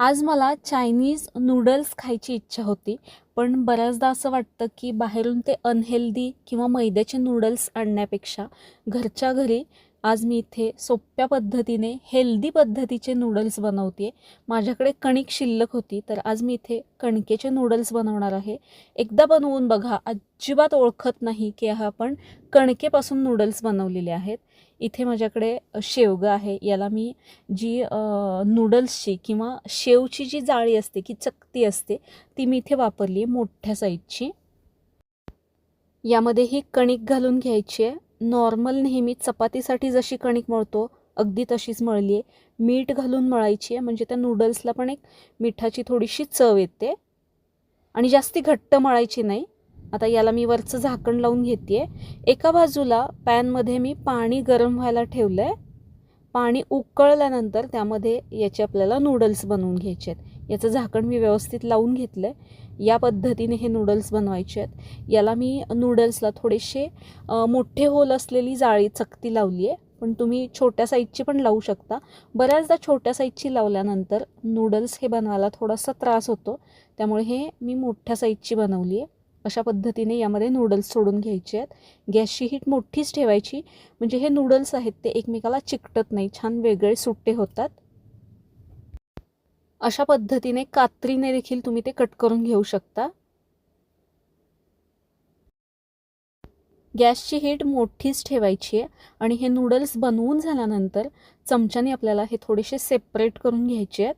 आज मला Chinese noodles खायची इच्छा होती पण बऱ्याचदा असं वाटतं की बाहेरून ते अनहेल्दी किंवा मैद्याचे नूडल्स आणण्यापेक्षा घरच्या घरी आज मी इथे सोप्या पद्धतीने हेल्दी पद्धतीचे नूडल्स बनवते माझ्याकडे कणिक शिल्लक होती तर आज मी इथे कणकेचे नूडल्स बनवणार आहे. एकदा बनवून बघा अजिबात ओळखत नाही की हा आपण कणकेपासून नूडल्स बनवलेले आहेत. इथे माझ्याकडे शेवगा आहे. याला मी जी नूडल्सची किंवा शेवची जी जाळी असते की चकती असते ती मी इथे वापरली आहे मोठ्या साईजची यामध्ये ही कणिक घालून घ्यायची आहे. नॉर्मल नेहमी चपातीसाठी जशी कणिक मळतो अगदी तशीच मळली आहे मीठ घालून मळायची आहे म्हणजे त्या नूडल्सला पण एक मिठाची थोडीशी चव येते. आणि जास्ती घट्ट मळायची नाही. आता याला मी वरचं झाकण लावून घेते एका बाजूला पॅनमध्ये मी पाणी गरम व्हायला ठेवलं आहे पाणी उकळल्यानंतर त्यामध्ये याचे आपल्याला नूडल्स बनवून घ्यायचे आहेत. याचं झाकण मी व्यवस्थित लावून घेतलं आहे या पद्धतीने हे नूडल्स बनवायचे आहेत. याला मी नूडल्सला थोडेसे मोठे होल असलेली जाळी चकती लावली आहे. पण तुम्ही छोट्या साईजची पण लावू शकता. बऱ्याचदा छोट्या साईजची लावल्यानंतर नूडल्स हे बनवायला थोडासा त्रास होतो. त्यामुळे हे मी मोठ्या साईजची बनवली आहे. अशा पद्धतीने यामध्ये नूडल्स सोडून घ्यायचे आहेत. गॅसची हीट मोठीच ठेवायची. म्हणजे हे नूडल्स आहेत ते एकमेकाला चिकटत नाही. छान वेगळे सुट्टे होतात. अशा पद्धतीने कात्रीने देखील तुम्ही ते कट करून घेऊ शकता. गॅसची हीट मोठीच ठेवायची आहे आणि हे नूडल्स बनवून झाल्यानंतर चमच्याने आपल्याला हे थोडेसे सेपरेट करून घ्यायचे आहेत.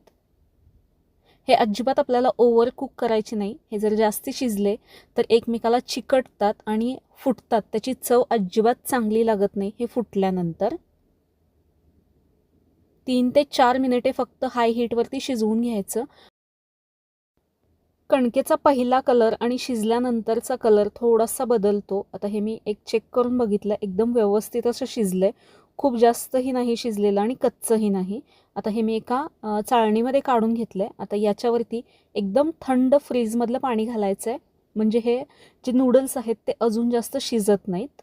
हे अजिबात आपल्याला ओव्हर कुक करायचे नाही. हे जर जास्ती शिजले तर एकमेकाला चिकटतात आणि फुटतात. त्याची चव अजिबात चांगली लागत नाही हे फुटल्यानंतर. तीन ते चार मिनिटे फक्त हाय हीटवरती शिजवून घ्यायचं. कणकेचा पहिला कलर आणि शिजल्यानंतरचा कलर थोडासा बदलतो. आता हे मी एक चेक करून बघितलं एकदम व्यवस्थित असं शिजलं आहे खूप जास्तही नाही शिजलेलं आणि कच्चंही नाही. आता हे मी एका चाळणीमध्ये काढून घेतलं आहे आता याच्यावरती एकदम थंड फ्रीजमधलं पाणी घालायचं आहे म्हणजे हे जे नूडल्स आहेत ते अजून जास्त शिजत नाहीत.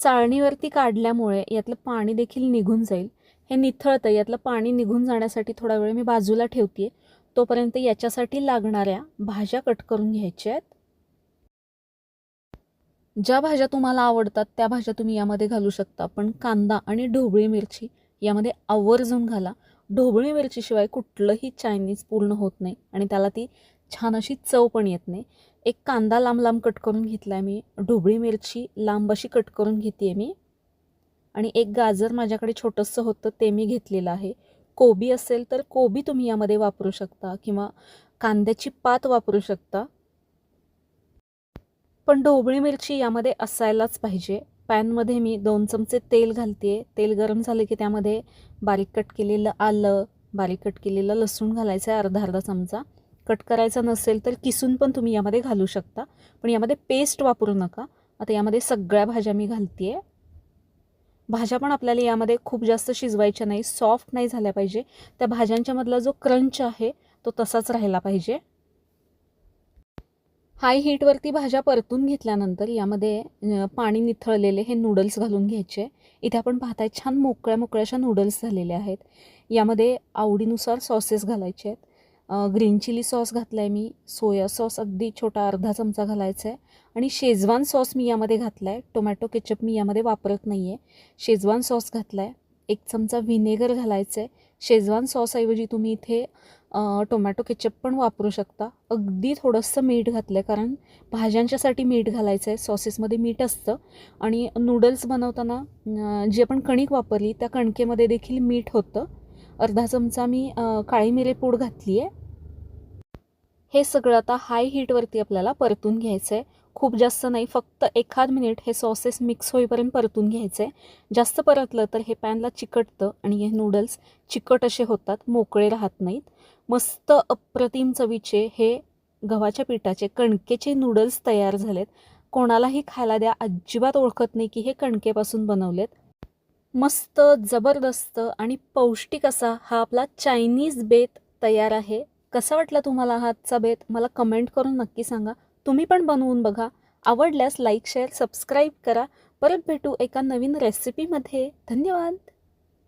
चाळणीवरती काढल्यामुळे यातलं पाणी देखील निघून जाईल. हे निथळतं यातलं पाणी निघून जाण्यासाठी थोडा वेळ मी बाजूला ठेवते तोपर्यंत याच्यासाठी लागणाऱ्या भाज्या कट करून घ्यायच्या आहेत. ज्या भाज्या तुम्हाला आवडतात त्या भाज्या तुम्ही यामध्ये घालू शकता. पण कांदा आणि ढोबळी मिरची यामध्ये आवर्जून घाला. ढोबळी मिरचीशिवाय कुठलंही चायनीज पूर्ण होत नाही. आणि त्याला ती छान अशी चव पण येत नाही. एक कांदा लांब लांब कट करून घेतला आहे मी. ढोबळी मिरची लांब अशी कट करून घेते आहे मी. आणि एक गाजर माझ्याकडे छोटंसं होतं ते मी घेतलेलं आहे. कोबी असेल तर कोबी तुम्ही यामध्ये वापरू शकता किंवा कांद्याची पात वापरू शकता. पण ढोबळी मिरची यामध्ये असायलाच पाहिजे. पॅनमध्ये मी दोन चमचे तेल घालते तेल गरम झाले की त्यामध्ये बारीक कट केलेलं आलं बारीक कट केलेलं लसूण घालायचं आहे अर्धा अर्धा चमचा. कट करायचा नसेल तर किसून पण तुम्ही यामध्ये घालू शकता. पण यामध्ये पेस्ट वापरू नका. आता यामध्ये सगळ्या भाज्या मी घालते आहे भाज्या पण आपल्याला यामध्ये खूप जास्त शिजवायच्या नाही सॉफ्ट नाही झाल्या पाहिजे. त्या भाज्यांच्यामधला जो क्रंच आहे तो तसाच राहिला पाहिजे. हाय हीटवरती भाज्या परतून घेतल्यानंतर यामध्ये पाणी निथळलेले हे नूडल्स घालून घ्यायचे. इथे आपण पाहताय छान मोकळ्या मोकळ्याशा नूडल्स झालेले आहेत. यामध्ये आवडीनुसार सॉसेस घालायचे आहेत. ग्रीन चिली सॉस घातला आहे मी सोया सॉस अगदी छोटा अर्धा चमचा घालायचा आहे आणि शेजवान सॉस मी यामध्ये घातला आहे टोमॅटो केचप मी यामध्ये वापरत नाही आहे शेजवान सॉस घातला आहे एक चमचा व्हिनेगर घालायचं आहे शेजवान सॉसऐवजी तुम्ही इथे टोमॅटो केचप पण वापरू शकता. अगदी थोडंसं मीठ घातलं आहे कारण भाज्यांच्यासाठी मीठ घालायचं आहे सॉसेसमध्ये मीठ असतं. आणि नूडल्स बनवताना जी आपण कणिक वापरली त्या कणकेमध्ये देखील मीठ होतं. अर्धा चमचा मी काळी मिरे पूड घातली आहे हे सगळं आता हाय हीटवरती आपल्याला परतून घ्यायचं आहे खूप जास्त नाही फक्त एखाद मिनिट हे सॉसेस मिक्स होईपर्यंत परतून घ्यायचं आहे जास्त परतलं तर हे पॅनला चिकटतं आणि हे नूडल्स चिकट असे होतात मोकळे राहत नाहीत. मस्त अप्रतिम चवीचे हे गव्हाच्या पिठाचे कणकेचे नूडल्स तयार झालेत. कोणालाही खायला द्या अजिबात ओळखत नाही की हे कणकेपासून बनवलेत. मस्त जबरदस्त आणि पौष्टिक असा हा आपला चायनीज बेत तयार आहे. कसा वाटला तुम्हाला हा आजचा बेत मला कमेंट करून नक्की सांगा. तुम्ही पण बनवून बघा. आवडल्यास लाईक शेअर सबस्क्राईब करा. परत भेटू एका नवीन रेसिपीमध्ये धन्यवाद.